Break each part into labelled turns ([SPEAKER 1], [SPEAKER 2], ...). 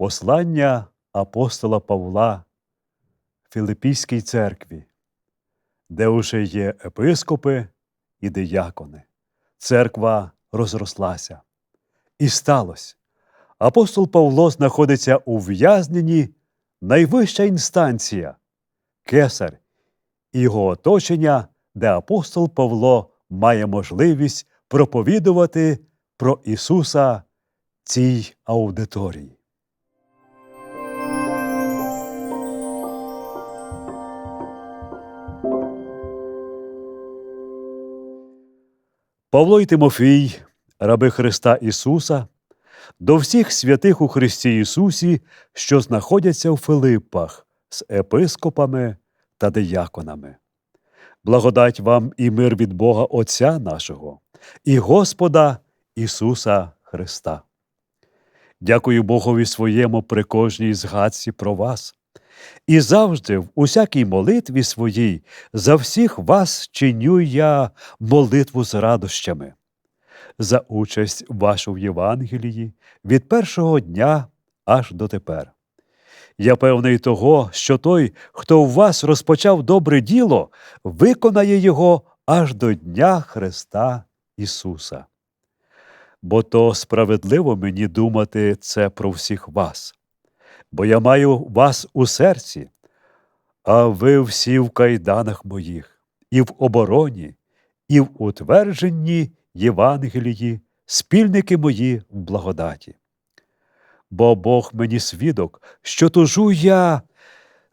[SPEAKER 1] Послання апостола Павла Філиппійській церкві, де уже є епископи і диякони. Церква розрослася. І сталося. Апостол Павло знаходиться у в'язненні найвища інстанція кесар і його оточення, де апостол Павло має можливість проповідувати про Ісуса цій аудиторії. Павло і Тимофій, раби Христа Ісуса, до всіх святих у Христі Ісусі, що знаходяться в Филиппах з епископами та дияконами. Благодать вам і мир від Бога Отця нашого і Господа Ісуса Христа. Дякую Богові своєму при кожній згадці про вас. І завжди, в усякій молитві своїй, за всіх вас чиню я молитву з радощами, за участь вашу в Євангелії від першого дня аж до тепер. Я певний того, що той, хто в вас розпочав добре діло, виконає його аж до Дня Христа Ісуса. Бо то справедливо мені думати це про всіх вас бо я маю вас у серці, а ви всі в кайданах моїх, і в обороні, і в утвердженні Євангелії, спільники мої в благодаті. Бо Бог мені свідок, що тужу я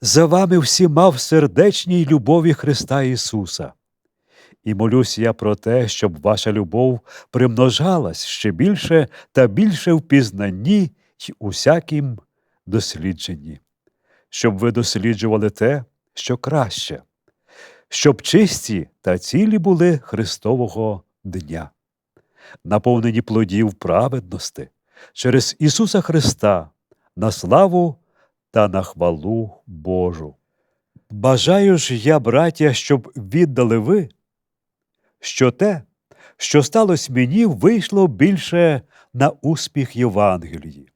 [SPEAKER 1] за вами всіма в сердечній любові Христа Ісуса. І молюсь я про те, щоб ваша любов примножалась ще більше та більше в пізнанні й усяким дослідженні, щоб ви досліджували те, що краще, щоб чисті та цілі були Христового Дня, наповнені плодів праведності через Ісуса Христа на славу та на хвалу Божу. Бажаю ж я, браття, щоб віддали ви, що те, що сталося мені, вийшло більше на успіх Євангелії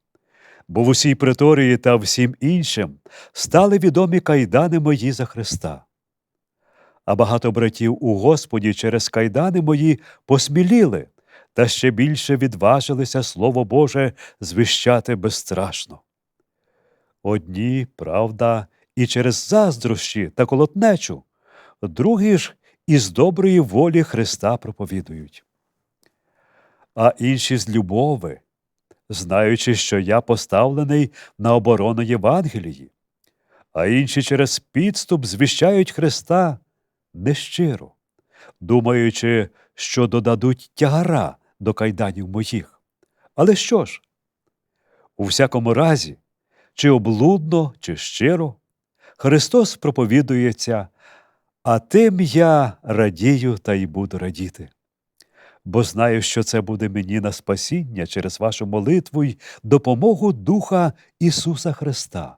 [SPEAKER 1] бо в усій приторії та всім іншим стали відомі кайдани мої за Христа. А багато братів у Господі через кайдани мої посміліли та ще більше відважилися Слово Боже звіщати безстрашно. Одні, правда, і через заздрощі та колотнечу, другі ж із доброї волі Христа проповідують. А інші з любови, знаючи, що я поставлений на оборону Євангелії, а інші через підступ звіщають Христа нещиро, думаючи, що додадуть тягара до кайданів моїх. Але що ж? У всякому разі, чи облудно, чи щиро, Христос проповідується, а тим я радію та й буду радіти бо знаю, що це буде мені на спасіння через вашу молитву й допомогу Духа Ісуса Христа,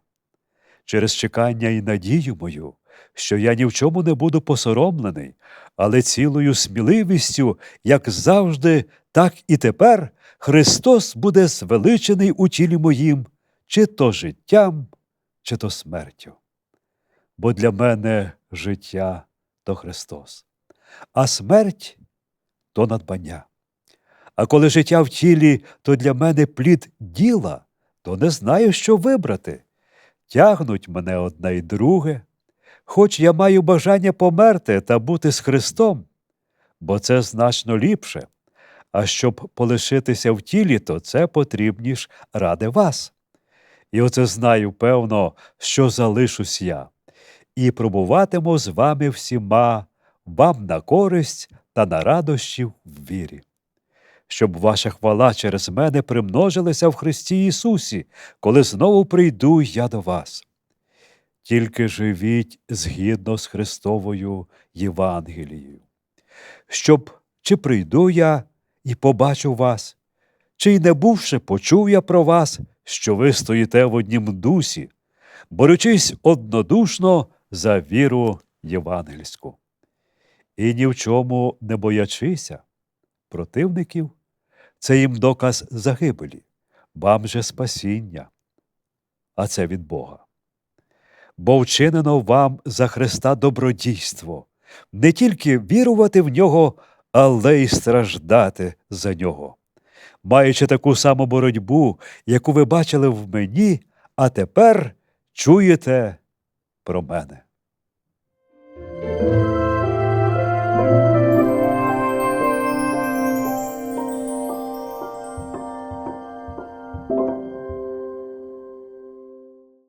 [SPEAKER 1] через чекання і надію мою, що я ні в чому не буду посоромлений, але цілою сміливістю, як завжди, так і тепер Христос буде звеличений у тілі моїм, чи то життям, чи то смертю. Бо для мене життя то Христос, а смерть то надбання. А коли життя в тілі, то для мене плід діла, то не знаю, що вибрати. Тягнуть мене одне й друге, хоч я маю бажання померти та бути з Христом, бо це значно ліпше. А щоб полишитися в тілі, то це потрібніш ради вас. І оце знаю, певно, що залишусь я, і пробуватиму з вами всіма, вам на користь та на радощів в вірі, щоб ваша хвала через мене примножилася в Христі Ісусі, коли знову прийду я до вас. Тільки живіть згідно з Христовою Євангелією, щоб чи прийду я і побачу вас, чи й не бувши, почув я про вас, що ви стоїте в однім дусі, борючись однодушно за віру євангельську і ні в чому не боячися противників, це їм доказ загибелі, вам же спасіння, а це від Бога. Бо вчинено вам за Христа добродійство, не тільки вірувати в нього, але й страждати за нього, маючи таку саму боротьбу, яку ви бачили в мені, а тепер чуєте про мене.